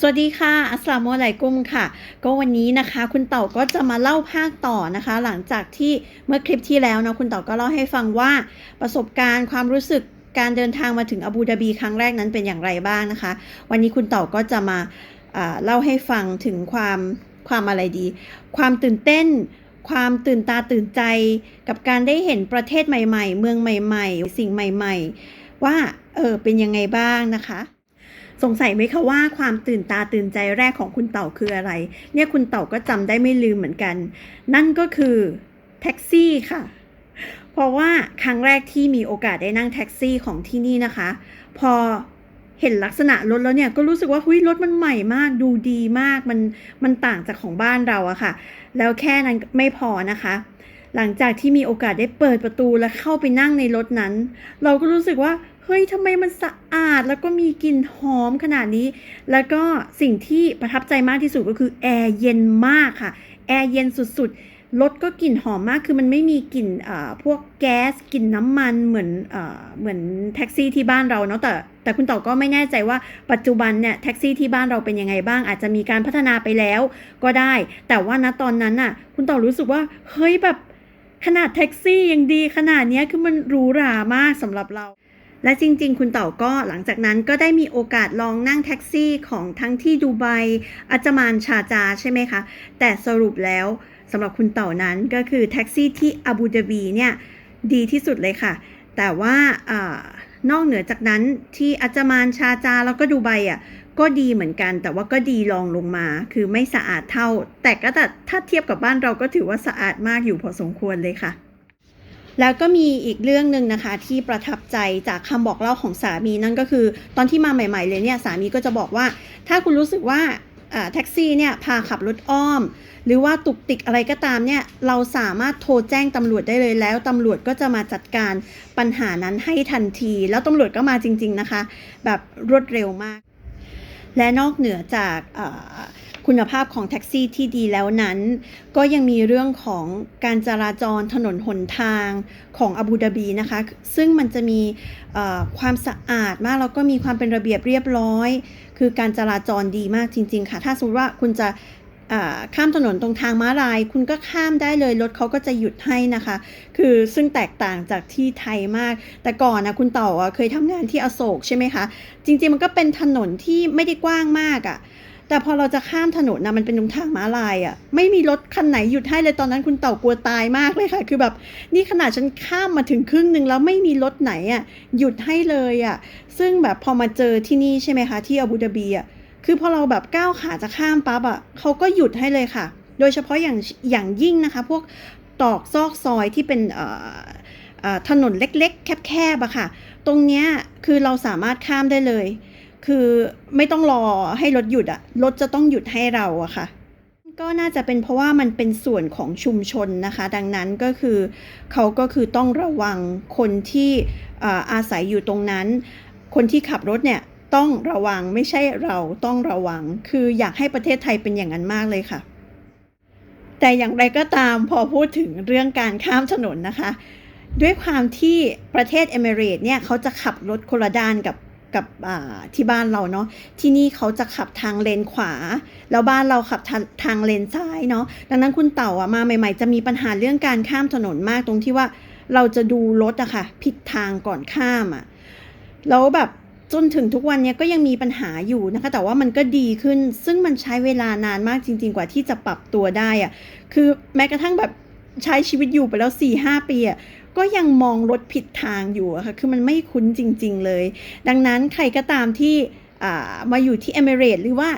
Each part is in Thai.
สวัสดีค่ะ อัสลามุอะลัยกุมค่ะ ก็วันนี้นะคะ คุณเต่าก็จะมาเล่าภาคต่อนะคะ หลังจากที่เมื่อคลิปที่แล้วเนาะคุณเต่าก็เล่าให้ฟังว่าประสบการณ์ความรู้สึกการเดินทางมาถึงอาบูดาบีครั้งแรกนั้นเป็นอย่างไรบ้างนะคะ วันนี้คุณเต่าก็จะมาเล่าให้ฟังถึงความความอะไรดี ความตื่นเต้น ความตื่นตาตื่นใจ กับการได้เห็นประเทศใหม่ ๆ เมืองใหม่ ๆ สิ่งใหม่ ๆ ว่าเออเป็นยังไงบ้างนะคะ สงสัยไหมคะว่าความตื่นตาตื่นใจแรกของคุณเต่าคืออะไร เนี่ยคุณเต่าก็จำได้ไม่ลืมเหมือนกัน นั่นก็คือแท็กซี่ค่ะ เพราะว่าครั้งแรกที่มีโอกาสได้นั่งแท็กซี่ของที่นี่นะคะ พอเห็นลักษณะรถแล้วเนี่ยก็รู้สึกว่าหุยรถมันใหม่มากดูดีมากมันมันต่างจากของบ้านเราอะค่ะ แล้วแค่นั้นไม่พอนะคะ หลังจากที่มีโอกาสได้เปิดประตูและเข้าไปนั่งในรถนั้น เราก็รู้สึกว่า เฮ้ยทำไมมันสะอาดแล้วก็มีกลิ่นหอมขนาดนี้ แล้วก็สิ่งที่ประทับใจมากที่สุดก็คือแอร์เย็นมากค่ะ แอร์เย็นสุดๆ รถก็กลิ่นหอมมาก คือมันไม่มีกลิ่นพวกแก๊ส กลิ่นน้ำมันเหมือนเอ่อเหมือนแท็กซี่ที่บ้านเราเนาะ แต่แต่คุณเต่าก็ไม่แน่ใจว่าปัจจุบันเนี่ยแท็กซี่ที่บ้านเราเป็นยังไงบ้าง อาจจะมีการพัฒนาไปแล้วก็ได้ แต่ว่าณตอนนั้นน่ะ คุณเต่ารู้สึกว่า เฮ้ยแบบขนาดแท็กซี่ยังดีขนาดนี้คือมันหรูหรามากสำหรับเรา และจริงๆ คุณเต่าก็หลังจากนั้นก็ได้มีโอกาสลองนั่งแท็กซี่ของทั้งที่ดูไบอัจมานชาจาใช่ไหมคะ แต่สรุปแล้วสำหรับคุณเต่านั้นก็คือแท็กซี่ที่อาบูดาบีเนี่ยดีที่สุดเลยค่ะ แต่ว่าอนอกเหนือจากนั้นที่อัจมานชาจาแล้วก็ดูไบอะก็ดีเหมือนกัน แต่ว่าก็ดีรองลงมา คือไม่สะอาดเท่า แต่ก็ถ้าเทียบกับบ้านเราก็ถือว่าสะอาดมากอยู่พอสมควรเลยค่ะ แล้วก็มีอีกเรื่องหนึ่งนะคะที่ประทับใจจากคำบอกเล่าของสามีนั่นก็คือ ตอนที่มาใหม่ ๆ เลยเนี่ยสามีก็จะบอกว่า ถ้าคุณรู้สึกว่าแท็กซี่เนี่ยพาขับรถอ้อม หรือว่าตุกติกอะไรก็ตามเนี่ยเราสามารถโทรแจ้งตำรวจได้เลยแล้วตำรวจก็จะมาจัดการปัญหานั้นให้ทันที แล้วตำรวจก็มาจริง ๆนะคะ แบบรวดเร็วมาก และนอกเหนือจาก คุณภาพของแท็กซี่ที่ดีแล้วนั้น ก็ยังมีเรื่องของการจราจรถนนหนทางของอาบูดาบีนะคะ ซึ่งมันจะมีความสะอาดมากแล้วก็มีความเป็นระเบียบเรียบร้อย คือการจราจรดีมากจริง ๆ ค่ะ ถ้าสมมติว่าคุณจะข้ามถนนตรงทางม้าลาย คุณก็ข้ามได้เลยรถเขาก็จะหยุดให้นะคะ คือซึ่งแตกต่างจากที่ไทยมาก แต่ก่อนนะคุณเต่าอะเคยทำงานที่อโศกใช่ไหมคะ จริงๆมันก็เป็นถนนที่ไม่ได้กว้างมากอะ่ะ แต่พอเราจะข้ามถนนนะมันเป็นตรงทางม้าลายอะ่ะไม่มีรถคันไหนหยุดให้เลยตอนนั้นคุณเต่ากลัวตายมากเลยค่ะ คือแบบนี่ขนาดฉันข้ามมาถึงครึ่งหนึ่งแล้วไม่มีรถไหนอะ่ะหยุดให้เลยอะ่ะซึ่งแบบพอมาเจอที่นี่ใช่ไหมคะ ที่อาบูดาบีอะคือพอเราแบบก้าวขาจะข้ามปั๊บอะเขาก็หยุดให้เลยค่ะ โดยเฉพาะอย่างอย่างยิ่งนะคะ พวกตอกซอกซอยที่เป็นถนนเล็กๆ แคบๆอะค่ะ ตรงเนี้ยคือเราสามารถข้ามได้เลย คือไม่ต้องรอให้รถหยุดอะรถจะต้องหยุดให้เราอะค่ะ ก็น่าจะเป็นเพราะว่ามันเป็นส่วนของชุมชนนะคะ ดังนั้นก็คือเขาก็คือต้องระวังคนที่อ่ออาศัยอยู่ตรงนั้น คนที่ขับรถเนี่ยต้องระวังไม่ใช่เราต้องระวัง คืออยากให้ประเทศไทยเป็นอย่างนั้นมากเลยค่ะ แต่อย่างไรก็ตามพอพูดถึงเรื่องการข้ามถนนนะคะ ด้วยความที่ประเทศเอมิเรตเนี่ยเขาจะขับรถคนละด้านกับ กับที่บ้านเราเนาะที่นี่เขาจะขับทางเลนขวา แล้วบ้านเราขับทางทางเลนซ้ายเนาะดังนั้นคุณเต่าอะมาใหม่ ๆ จะมีปัญหาเรื่องการข้ามถนนมากตรงที่ว่าเราจะดูรถอะค่ะผิดทางก่อนข้ามอะแล้วแบบจนถึงทุกวันเนี้ยก็ยังมีปัญหาอยู่นะคะ แต่ว่ามันก็ดีขึ้น ซึ่งมันใช้เวลานานมากจริง ๆ กว่าที่จะปรับตัวได้อะคือแม้กระทั่งแบบ ใช้ชีวิตอยู่ไปแล้ว4ี่ห้าปีอะก็ยังมองรถผิดทางอยู่อะค่ะ คือมันไม่คุ้นจริง ๆ เลย ดังนั้นใครก็ตามที่มาอยู่ที่เอมิเรตหรือว่า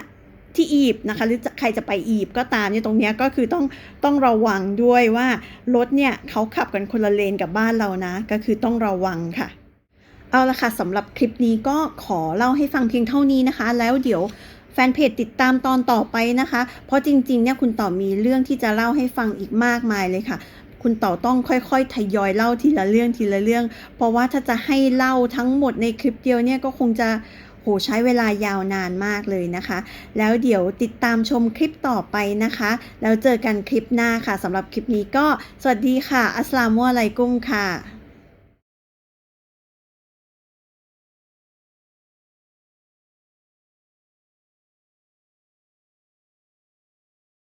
ที่อียิปต์นะคะ หรือใครจะไปอียิปต์ก็ตามเนี่ยตรงนี้ก็คือต้องต้องระวังด้วยว่ารถเนี่ยเขาขับกันคนละเลนกับบ้านเรานะ ก็คือต้องระวังค่ะ เอาละค่ะสำหรับคลิปนี้ก็ขอเล่าให้ฟังเพียงเท่านี้นะคะ แล้วเดี๋ยว ฟนเพจติดตามตอนต่อไปนะคะ เพราะจริงๆเนี่ยคุณต่อมีเรื่องที่จะเล่าให้ฟังอีกมากมายเลยค่ะ คุณต่อต้องค่อยๆทยอยเล่าทีละเรื่องทีละเรื่อง เพราะว่าถ้าจะให้เล่าทั้งหมดในคลิปเดียวเนี่ยก็คงจะโหใช้เวลายาวนานมากเลยนะคะ แล้วเดี๋ยวติดตามชมคลิปต่อไปนะคะ แล้วเจอกันคลิปหน้าค่ะสำหรับคลิปนี้ก็สวัสดีค่ะ อัสลามุอะลัยกุมค่ะ